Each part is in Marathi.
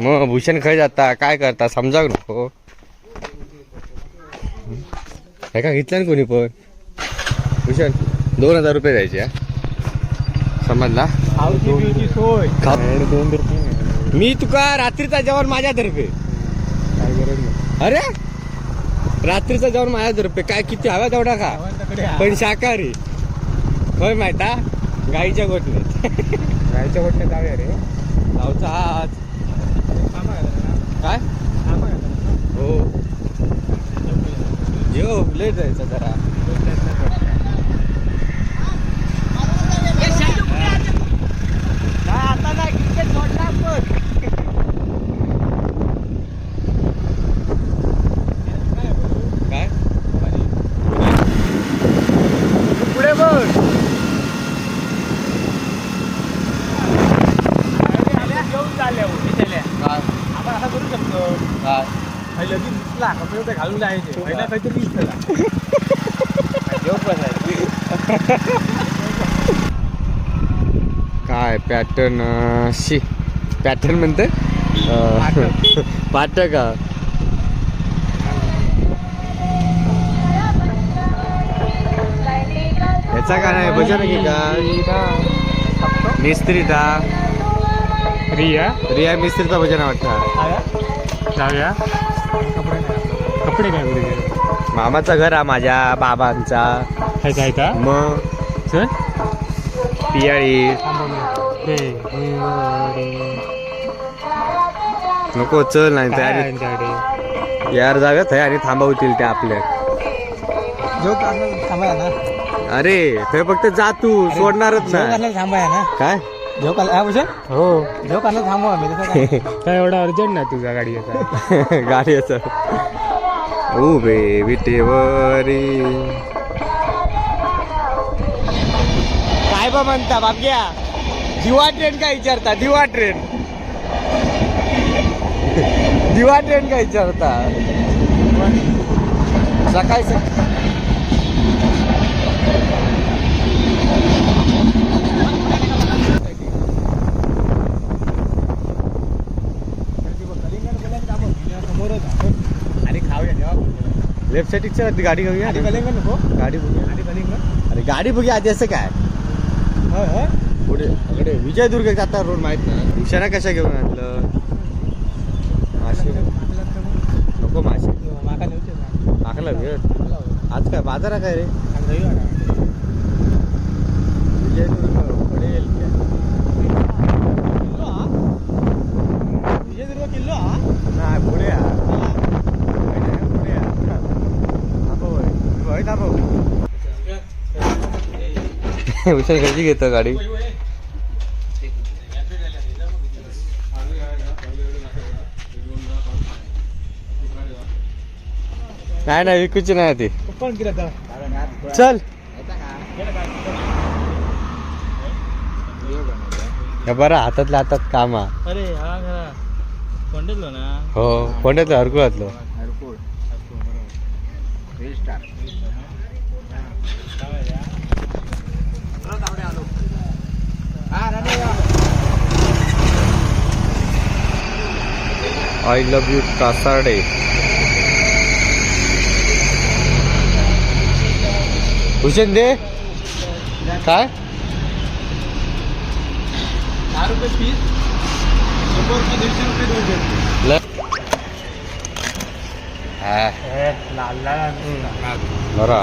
मग भूषण खय जाता काय करता समजाव नको हे. का घेतलं ना कोणी पण? भूषण दोन हजार रुपये द्यायचे हा? समजला? मी तुका रात्रीचा जेवण गरज नाही अरे? रात्रीचं जेवण माझ्यातर्फे. काय किती हवा तेवढा का? पण शाकाहारी. होय माहिता? गाईच्या गोठण्यात. राहायच्या वाटण्यात जाऊया रे. गावचा हात काय? हो. जेव लेट जायचं जरा. आता नाही क्रिकेट सोडला आपण काय पुढे बघ घेऊन चालल्या काय आपण आता करू शकतो काय पहिलं लगेच दिसला कपडे होते घालून जायचे पहिला काहीतरी दिसला काय पॅटर्न शी पॅटर्न म्हणते? पाट का याचा काय नाही बजा की मिस्त्रीचा. रिया? रिया मिस्त्रीचा भजन वाटतं. जाऊया. कपडे कपडे काय बरे मामाचं घर हा माझ्या बाबांचा. काय काय का मग? सर? पियाळी. नको चल नाही तयारी यार जाव्यात आहे आणि थांबवतील ते आपल्या. जो थांबाया ना. अरे ते फक्त जा तू सोडणारच जेव ना करण्याला थांबाया ना. काय? जेव काल हा. हो करण्याला थांबू आम्ही काय? एवढा अर्जंट नाही तुझा गाडी गाडीचं उभे विटेवरी. काय बा म्हणता बाबग्या दिवा ट्रेन काय विचारता? दिवा ट्रेन. दिवा ट्रेन काय विचारता? सकाळी आणि खाऊया लेफ्ट साईडच्या गाडी घेऊया. नको. गाडी बघूया. अरे गाडी बघूया आधी असं काय? पुढे इकडे विजयदुर्ग जाता रोड माहीत नाही. उशाना कशा घेऊन आणलं? मासे. नको मासे. माका नेऊचे ना टाकला वेळ. आज काय बाजारा काय रे. विजयदुर्ग पडेल. किल्लो हा? विजयदुर्ग किल्लो नाही पुढे पुढे कशी घेतं गाडी. नाही नाही विकूची नाही ती. चल. हे बरं हातातल्या हातात काम. हा अरे हा खरा कोंडेलो ना? हो कोणत्यातलं हरकू घातलं. I love you Kasarde Bhushan दे काय? दहा रुपये पीस शंभर दीडशे बरा.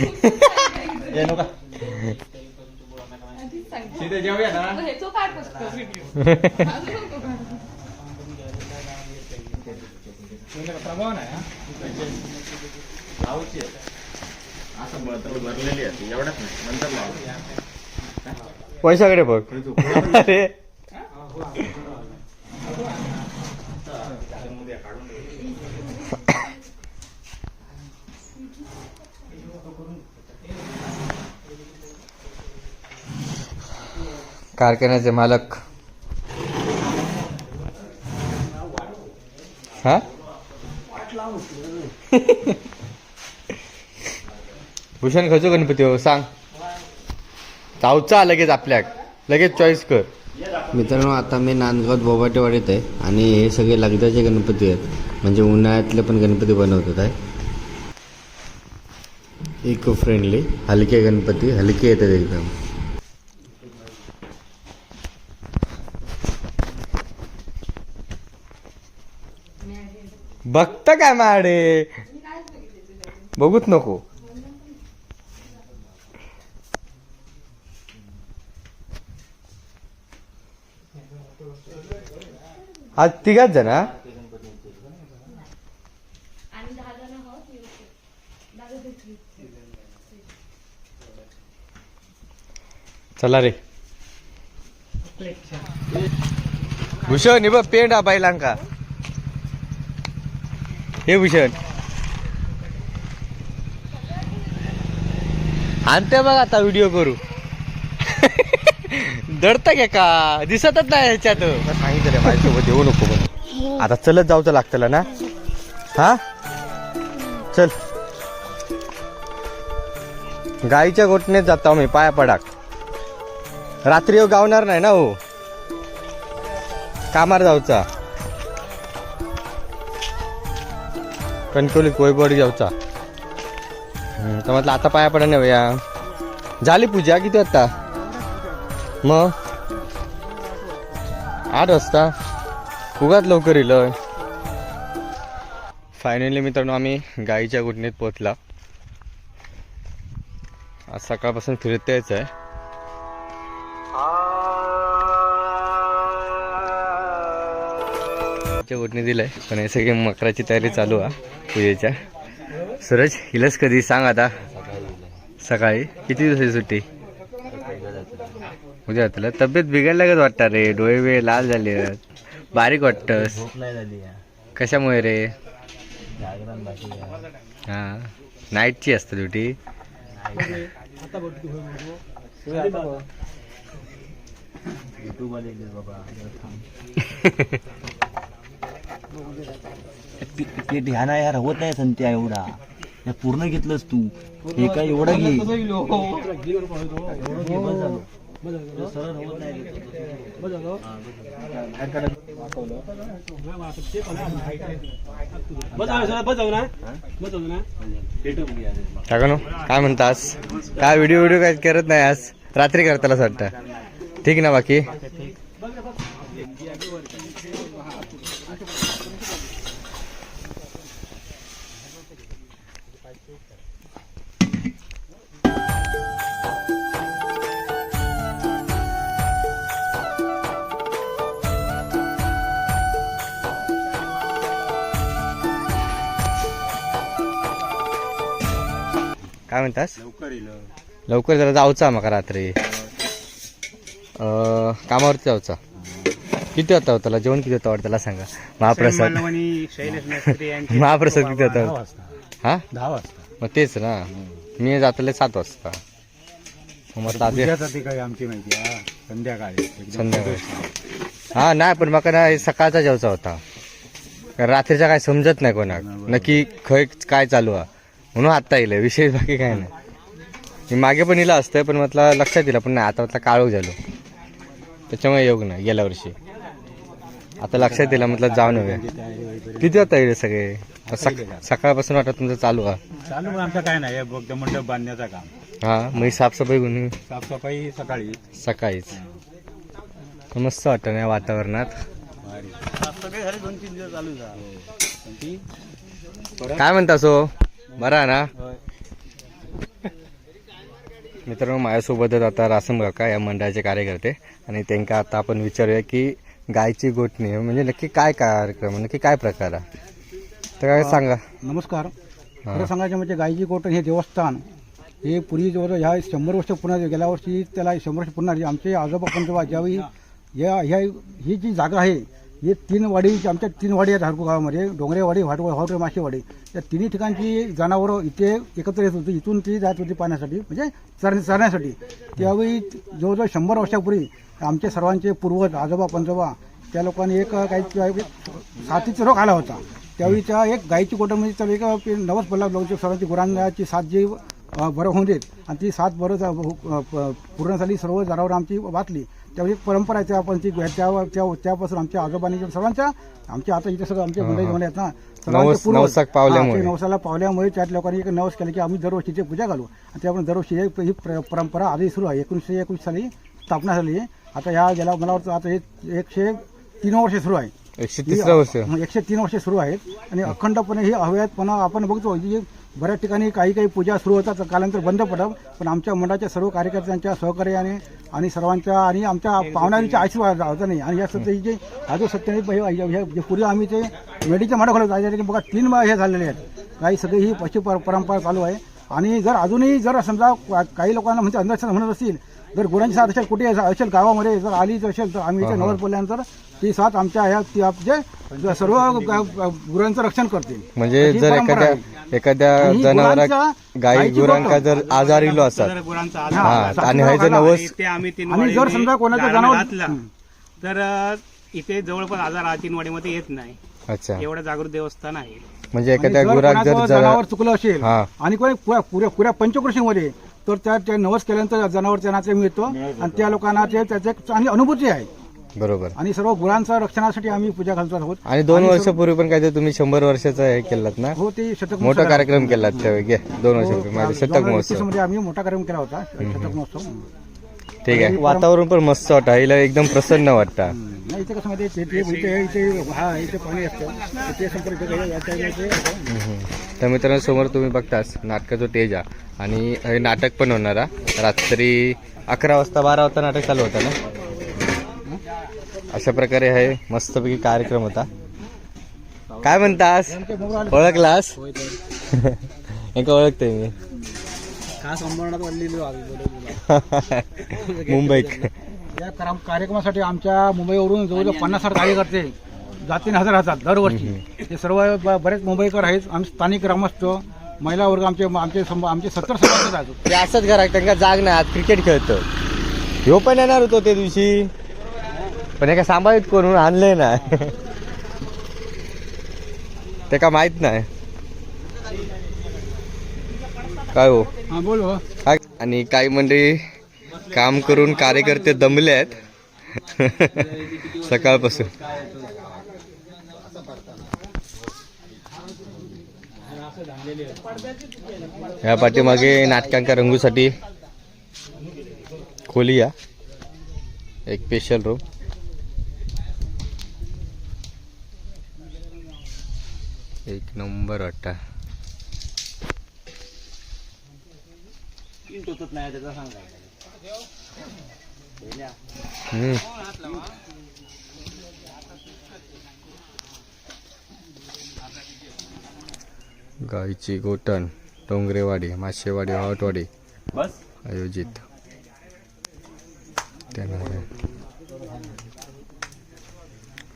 ये नका. तिथे जेवूया ना प्रभाव नाही हा? लावूची आहे. असं भरलेली आहे ती, एवढंच नाही नंतर लावू पैशाकडे बघ अरे कारखान्याचे मालक. हा? भूषण खचो गणपती हो सांग. चावचा लगेच आपल्याक. लगेच चॉईस कर. मित्रांनो आता मी नांदगावात बोबाटेवाडीत आहे आणि हे सगळे लगदाचे गणपती आहेत. म्हणजे उन्हाळ्यातले पण गणपती बनवतात आहे. इको फ्रेंडली हलके गणपती हलके येतात एकदम. बघता काय माडे? बघूच नको. आज तिघाच जण हा? चला रे. भूषण हे बघ पेंड हा बैलांका. हे भूषण. आणते बघ आता व्हिडिओ करू. दडता का का? दिसतच नाही ह्याच्यात. सांगितलं रे माझ्यासोबत येऊ नको म्हणून. आता चलत जाऊचं लागतं ना? हा? चल. गाईच्या गोटनेच जातो आम्ही पाया पडाक रात्री हो गावणार नाही ना हो? कामार जाऊचा. कणकवलीत कोयबोडी जाऊचा तर म्हटलं आता पाया पडा नाही या झाली पूजा किती वाजता? मग आठ वाजता. उगाच लवकर येईल फायनली मित्रांनो आम्ही गाईच्या गुटणीत पोचला आज सकाळपासून फिरत यायचं आहे च्या गुटणी दिलंय पण हे सगळी मकराची तयारी चालू आहे पूजेच्या. सूरज हिलच कधी सांग आता. सकाळी किती दिवसाची सुट्टी? उद्या तुला तब्येत बिघडल्या लागत वाटतं रे डोळे वे लाल झाले. बारीक वाटतस. झाली कशामुळे रे? हा नाईटची असते ड्युटी. ते ध्यान यार होत नाही संत्या एवढा. हे पूर्ण घेतलंस तू. हे काय एवढं घे. एवढं घे, बस झालं. सरळ होत नाही काय नो? काय म्हणतास काय व्हिडिओ व्हिडिओ काय करत नाही आज? रात्री करताला वाटतं. ठीक ना बाकी? काय म्हणतास? लवकर येईल लवकर जरा जाऊचा मका रात्री. अं, कामावरती जाऊचा. किती होता त्याला? जेवण किती होता वाटतं त्याला सांगा. महाप्रसाद. महाप्रसाद किती होता? हा? दहा वाजता. मग तेच ना. मी जातले सात वाजता. मग काय आमची माहिती हा संध्याकाळी. एकदम संध्याकाळी. हा नाही पण मका ना हे सकाळचा जेवचा होता. रात्रीचा काय समजत नाही कोणाक. नक्की खय काय चालू आहे. म्हणून आता येईल विषय बाकी काय नाही. मी मागे पण इला असतं पण म्हटलं लक्षात दिलं पण नाही आता म्हटलं काळोख झालो. त्याच्यामुळे योग नाही गेल्या वर्षी. आता लक्षात दिलं म्हटलं जाऊन येऊया. किती वाजता येईल सगळे? सक- सकाळपासून वाटत तुमचं चालू आहे चालू आमचं काय नाही हे फक्त मंडप बांधण्याचं काम. हा मग ही साफसफाई कोणी साफसफाई सकाळी. सकाळीच. मस्त वाटतं ना या वातावरणात. साफसफाई झाली दोन तीन दिवस चालू झाली काय म्हणता सो? बरा ना मित्रांनो माझ्यासोबतच आता रासम काका या मंडळाचे कार्यकर्ते. आणि त्यांना आता आपण विचारूया की गायची गोठणी म्हणजे नक्की काय कार्यक्रम नक्की काय प्रकार आहे? तर काय सांगा? नमस्कार. खरं सांगायचं म्हणजे गायजी कोटण हे देवस्थान हे पूर्वी जवळ ह्या शंभर वर्ष पुन्हा गेल्या वर्षी त्याला शंभर वर्ष पुन्हा आमचे आजोबा पंजोबा ज्यावेळी या ह्या ही जी जागा आहे हे तीन वाडी आमच्या तीन वाडी आहेत हरकू गावामध्ये. डोंगरेवाडी वाट हॉटे मासेवाडी या तिन्ही ठिकाणची जनावरं इथे एकत्र येत होती. इथून ती जात होती पाण्यासाठी म्हणजे चर चरण्यासाठी. त्यावेळी जवळजवळ शंभर वर्षापूर्वी आमचे सर्वांचे पूर्वज आजोबा पंजोबा त्या लोकांनी एक काही साथीचा रोग आला होता. त्यावेळी त्या एक गायची म्हणजे त्याला एक नवस पडला लावून सर्वांची गुरांची साथ जी बरं होऊन देत. आणि ती साथ बरं जा- हो- पूर्ण झाली. सर्व जनावरं आमची वाचली. त्यावेळी एक परंपरा आहे त्या आपण ती त्या त्या- त्यापासून आमच्या आजोबांनी सर्वांच्या आमच्या आता इथे सगळं आमचे मंडळी आहेत ना सर्वांचे नवस- पूर्वज- नवसाक पावल्यामुळे. ते नवसाला पावल्यामुळे त्यात लोकांनी एक नवस केलं की आम्ही दरवर्षीची पूजा घालू. आणि त्यामुळे दरवर्षी एक ही प्र- परंपरा आधी सुरू आहे. एकोणीसशे एकवीस साली स्थापना झाली. आता ह्या गेल्या मला वाटतं आता हे एकशे तीन वर्ष सुरू आहे. एकशे तीन वर्ष सुरू आहेत. आणि अखंडपणे ही हव्यातपणा आपण बघतो की बऱ्याच ठिकाणी काही काही पूजा सुरू होतात तर कालांतर बंद पडतात पण आमच्या मंडळाच्या सर्व कार्यकर्त्यांच्या सहकार्याने आणि सर्वांच्या आणि आमच्या पाहुण्यांच्या आशीर्वाद होता नाही. आणि या सत्य जे जे पूर्वी आम्ही ते मेडीच्या माडा खोलत आहे बघा तीन हे झालेले आहेत. काही सगळी ही पशु पर- परंपरा चालू आहे. आणि जर अजूनही जर समजा काही लोकांना म्हणजे अंधश्रद्धा म्हणत असतील जर गुरांची साथ असेल कुठे असेल गावामध्ये जर आली जर असेल तर आम्ही इथे नवर बोलल्यानंतर ती साथ आमच्या ह्या ती आपले सर्व गुरांचं रक्षण करते म्हणजे जर एखाद्या. एखाद्या ही जनावराक गुरांचा- गाई गाईची गुरांका गोठं. जर आजार इलो असतात जर गुरांचा हा, आजार आणि हे जे साखर नवस ते आम्ही तीन आणि जर समजा कोणाचं जनावर- घातला हं. तर अ, इथे जवळपास आजार हा तीनवाडीमध्ये येत नाही अच्छा एवढं जागृत देवस्थान आहे म्हणजे आणि एखाद्या जर गुराक जर कोणाचं जरा जनावर चुकलं असेल हा. आणि कोणी पुऱ्या पुऱ्या पुऱ्या पंचकृषीमध्ये तर त्या त्या नवस केल्यानंतर जनावर त्यांना ते मिळतो आणि त्या लोकांना ते त्याची चांगली अनुभूती आहे बरोबर. आणि सर्व गुरांच्या रक्षणासाठी आम्ही पूजा घालतो आहोत. आणि दोन वर्षापूर्वी पण काय तुम्ही शंभर वर्षाचा हे केलात ना? हो ते शतक मोठा कार्यक्रम केलात त्यावेळी. दोन वर्षापूर्वी. माझे शतक महोत्सव. मध्ये आम्ही मोठा कार्यक्रम केला होता शतक महोत्सव. ठीक आहे. वातावरण पण मस्त वाटतं हिला एकदम प्रसन्न वाटतं. इथे कसं माहिती हा. तर मित्रांनो समोर तुम्ही बघतास नाटकाचं आहे. आणि हे नाटक पण होणार. रात्री अकरा वाजता बारा वाजता नाटक चालू होतं ना? अशा प्रकारे हे मस्तपैकी कार्यक्रम होता. काय म्हणतास? ओळखलास? एका ओळखते मी. मुंबईत. या करा- कार्यक्रमासाठी आमच्या मुंबईवरून जवळजवळ पन्नास साठ कार्यकर्ते जातीने हजर राहतात दरवर्षी. ते सर्व बरेच मुंबईकर आहेत. आम्ही स्थानिक ग्रामस्थ महिला वर्ग आमचे आमचे आमचे सत्तर समाज असंच घरात त्यांना जाग नाही क्रिकेट खेळतो ह्यो पण येणार होतो ते दिवशी. पण एका सांभाळीत करून आणले ना ते का माहीत नाही. काय हो? हा बोल हो. काय? आणि काही मंडळी काम करून कार्यकर्ते दमले आहेत. सकाळपासून. या पाठीमागे नाटकांका रंगूसाठी खोली या. एक स्पेशल रूम एक नंबर वाटता. हम्म. गाईची गोटण डोंगरेवाडी माशेवाडी वावटवाडी बस. आयोजित.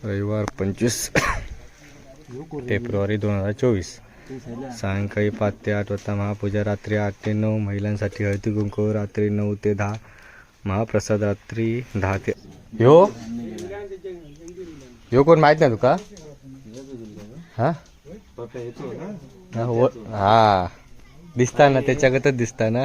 रविवार पंचवीस. फेब्रुवारी दोन हजार चोवीस. सायंकाळी पाच ते आठ वाजता महापूजा रात्री आठ ते नऊ महिलांसाठी हळदी कुंकू रात्री नऊ ते दहा महाप्रसाद रात्री दहा ते ह्यो ह्यो कोण माहीत नाही तुका? हा? हो, हा, दिसता ना त्याच्यागतच दिसता ना?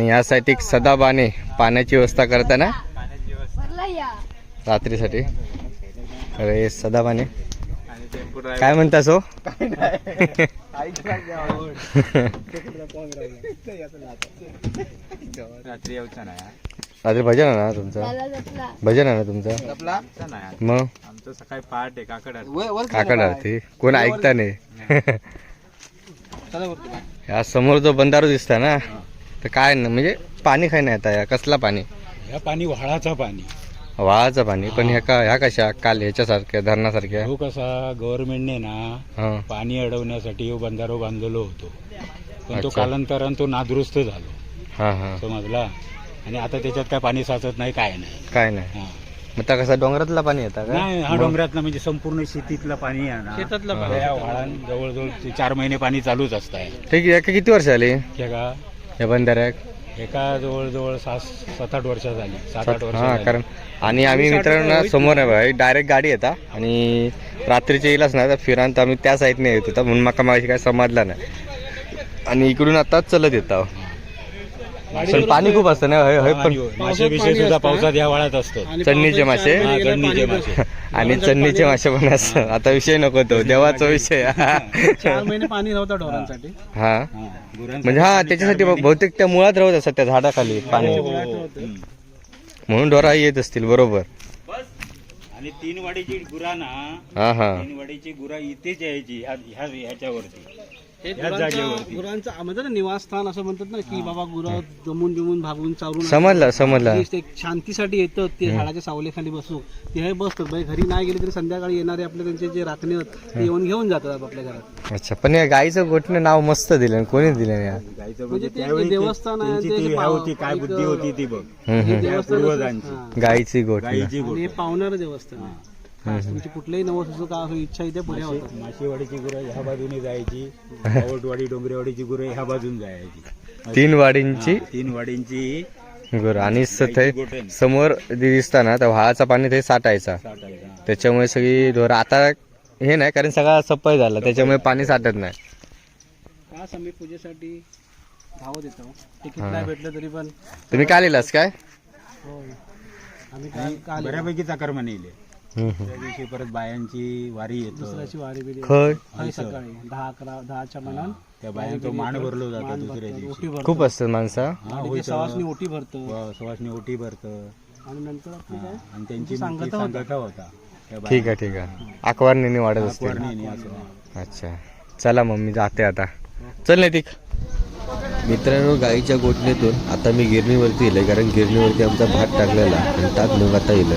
यासाठी सदाबाने पाण्याची व्यवस्था करताना? रात्रीसाठी. अरे सदाबाने काय म्हणतास हो? रात्री भजन आहे ना तुमचं? भजन आहे ना तुमचं? मग? आमचं सकाळी पहाट आहे काकड काकड आरती. कोण ऐकता नाही. या समोर जो बंधारो दिसता ना तर काय ना म्हणजे पाणी खाय नाही आता या कसला पाणी? या पाणी व्हाळाचं पाणी. वाळाचं पाणी पण ह्या का ह्या कशा काल ह्याच्यासारख्या धरणासारख्या? हो कसा गव्हर्नमेंटने ना हा. पाणी अडवण्यासाठी बंधारो बांधलेलो होतो. पण तो अच्छा. कालांतरानं तो नादुरुस्त झालो. हा हा. समजला? आणि आता त्याच्यात काय पाणी साचत नाही काय नाही. काय नाही. हा. मग त्या कसं डोंगरातला पाणी येतं का? नाही हा डोंगरातला म्हणजे संपूर्ण शेतीतलं पाणी आहे ना. शेतातलं वाळान जवळजवळ ते चार महिने पाणी चालूच असतंय ठीक आहे एका किती वर्ष आली? हे का या बंधाऱ्याक एका जवळजवळ सात सात आठ वर्ष झाली सात आठ वर्ष हा. कारण आणि आम्ही मित्रांनो समोर आहे भाई. डायरेक्ट गाडी येता आणि रात्रीच्या येईलच ना तर फिरान तर आम्ही त्या साईडने येत होता. म्हणून माका माझी काय समजला नाही. आणि इकडून आताच चलत येता पण पाणी खूप असतं ना हय हय पण मासे बिसे सुद्धा पावसात या वाळात असतात. चन्नीचे मासे. हा, चढणीचे मासे. आणि चन्नीचे मासे पण असतं आता विषय नको तो देवाचा विषय. चार महिने पाणी नव्हतं ढोरांसाठी हा. हा, गुरांसाठी म्हणजे हा त्याच्यासाठी बहुतेक त्या मुळात राहत असतात त्या झाडाखाली पाणी. हो, हो, हो. हम्म. म्हणून डोरा येत असतील बरोबर. आणि तीन वाडीची गुरा ना हा हा. तीन वाडीची गुरा इथेच यायची ह्या- ह्या ह्याच्यावरती. हे गुरांचं. गुरांचं म्हणतात ना निवासस्थान असं म्हणतात ना की बाबा गुरं दमून बिमून भागून चावरून समजलं समजलं. ते शांतीसाठी येतं ते झाडाच्या सावलीखाली बसू. ते हे बसतात बाई घरी नाही गेले तरी संध्याकाळी येणारे आपले त्यांचे जे राखणे आहेत ते येऊन घेऊन जातात आपल्या घरात. अच्छा पण या गाईचं गोठणं नाव मस्त दिलं कोणी दिलं या? गाईचं म्हणजे म्हणजे ते देवस्थान आहे, त्यांची ते ती जे ह्या पाव- होती काय एक- बुद्धी होती ती बघ. हम्म, हम्म. देवस्थान पूर्वजांची. हा. गाईची गोठणं. गाईची आणि हे पावणार देवस्थान आहे. तुमची कुठल्याही नवस असो का असो इच्छा इथे पुऱ्या होतात. माशीवाडीची गुरं ह्या बाजूने जायची आवटवाडी डोंगरेवाडीची गुरं ह्या बाजून जायची. तीन वाडींची? तीन वाडींची गुरु. आणि ते. समोर जे दिसतं ना त्या व्हाळाचा पाणी ते साठायचा. त्याच्यामुळे सगळी ढोरं आता हे नाही कारण सगळा सप्पाय झाला. त्याच्यामुळे पाणी साठत नाही. का पूजेसाठी धावत येतो? तिकीट नाही भेटलं तरी पण तुम्ही काल येलास काय? हो आम्ही बऱ्यापैकी चाकर नेले हम्म, हम्म. त्या दिवशी परत बायांची वारी येतो. दुसऱ्याची वारी बिरी खय हय. सकाळी. दहा अकरा दहाच्या मनात त्या बायांचं मान भरलो जातं दुसऱ्या दिवशी. ओटी भरतो. खूप असतात माणसं. हा, आणि ते होतं. सवासनी ओटी भरतं. व- सुवासनी ओटी भरतं. आणि नंतर आपली काय? आणि त्यांची सांगता होता. सांगता होता. त्या ठीक आहे ठीक आहे. अकवारने वाढत असतील. वर्णिनी असं. अच्छा. चला मग मी जाते आता. चल नैतिक. मित्रांनो गाईच्या गोठणीतून आता मी गिरणीवरती येईल कारण गिरणीवरती आमचा भात टाकलेला आणि त्यात मग आता येईल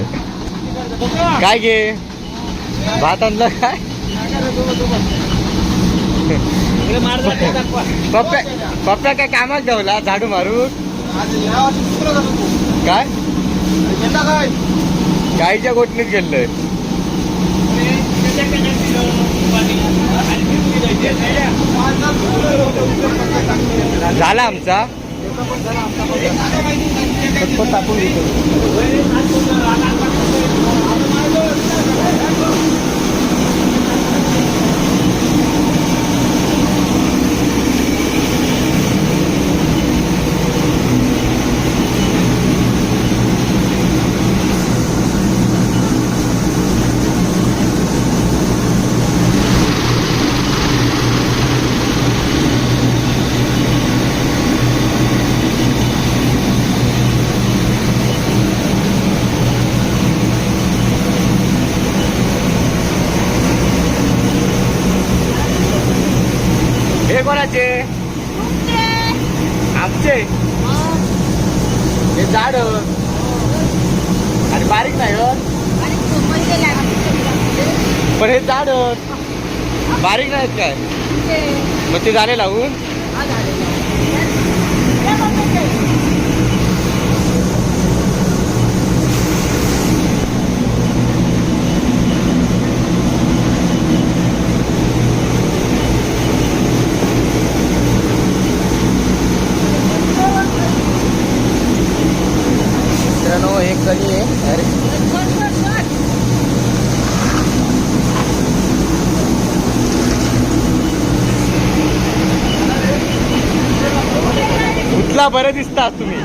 काय घे भात आणलं काय? पप्प्या पप्प्या काय कामात ठेवला झाडू मारून? काय? गाईच्या गोटणीत गेलोय. झाला आमचा. टाकून Let's go. हे झाड. आणि बारीक नाही पण हे झाड बारीक नाहीत काय? मग ते झाले लावून मित्रांनो एक कणी आहे अरे कुठला बरं दिसतात तुम्ही.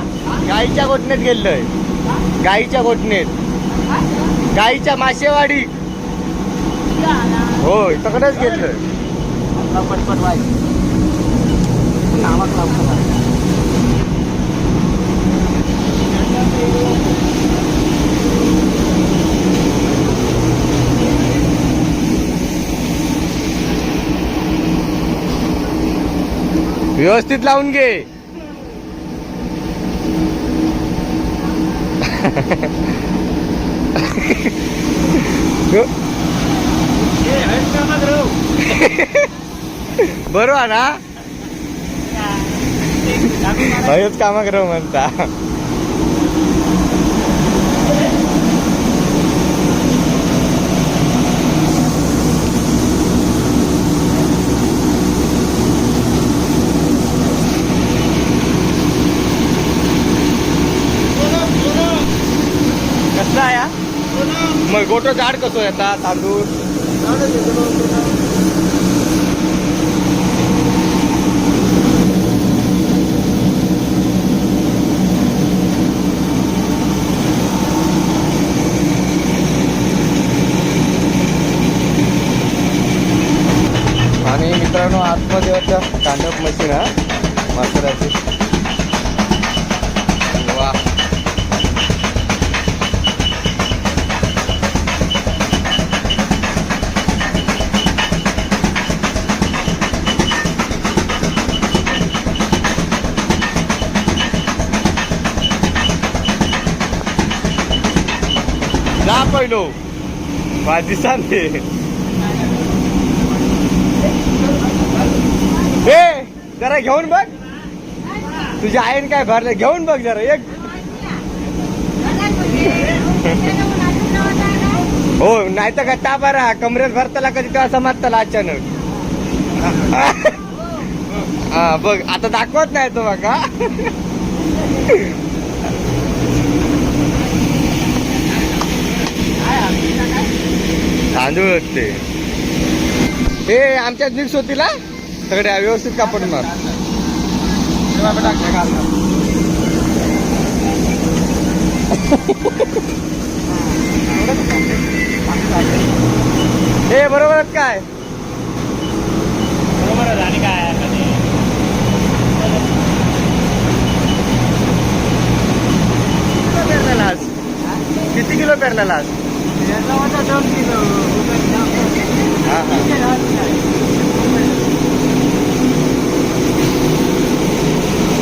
गाईच्या गोठणीत गेलोय गाईच्या गोठणीत. गाईच्या माशेवाडी होय तकडेच गेलोय व्यवस्थित लावून घे. बरोबर ना? हयच कामा करू म्हणता. गोटो झाड कसो येता तांदूळ? आणि मित्रांनो आतमध्ये होत्या स्टँडअप मशीन हा. जा पहिलो माझी सांगते हे जरा घेऊन बघ. तुझ्या आईन काय भरलं? घेऊन बघ जरा एक. हो नाही तर का टाबा राहा. कमरेत भरताला कधी तेव्हा समाजताला अचानक. हा बघ. आता दाखवत नाही तो बघा तांदूळ होते हे आमच्यात मिक्स होतील हा सगळ्या व्यवस्थित कापड मार. हे बरोबरच काय बरोबरच आणि काय? किती किलो पेरलेला आज?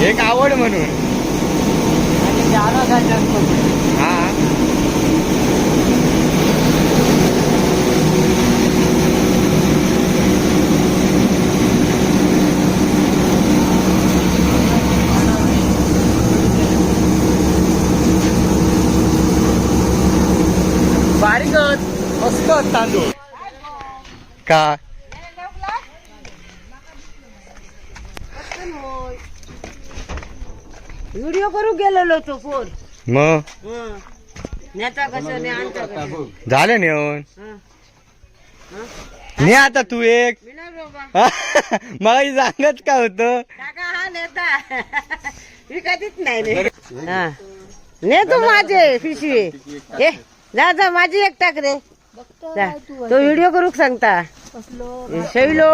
एक आवड म्हणून हा तांदूळ का व्हिडिओ करू गेलेलो तो फोन मग नेता कसं ने आणता कसं झालं नेऊन. हं. ने आता तू एक. मी नाही बाबा मला सांगत का होतं? काका हा नेता. मी कधीच नाही ने. हा. ने तू माझे पिशवी. ए जा जा माझी एक टाक रे. जा. तो व्हिडिओ करू सांगता. शैलो.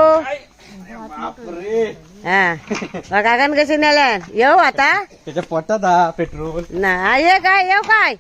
हा. काकान कसे नेल्या येऊ आता. त्याच्या पोटात हा पेट्रोल. ना ये काय येऊ काय?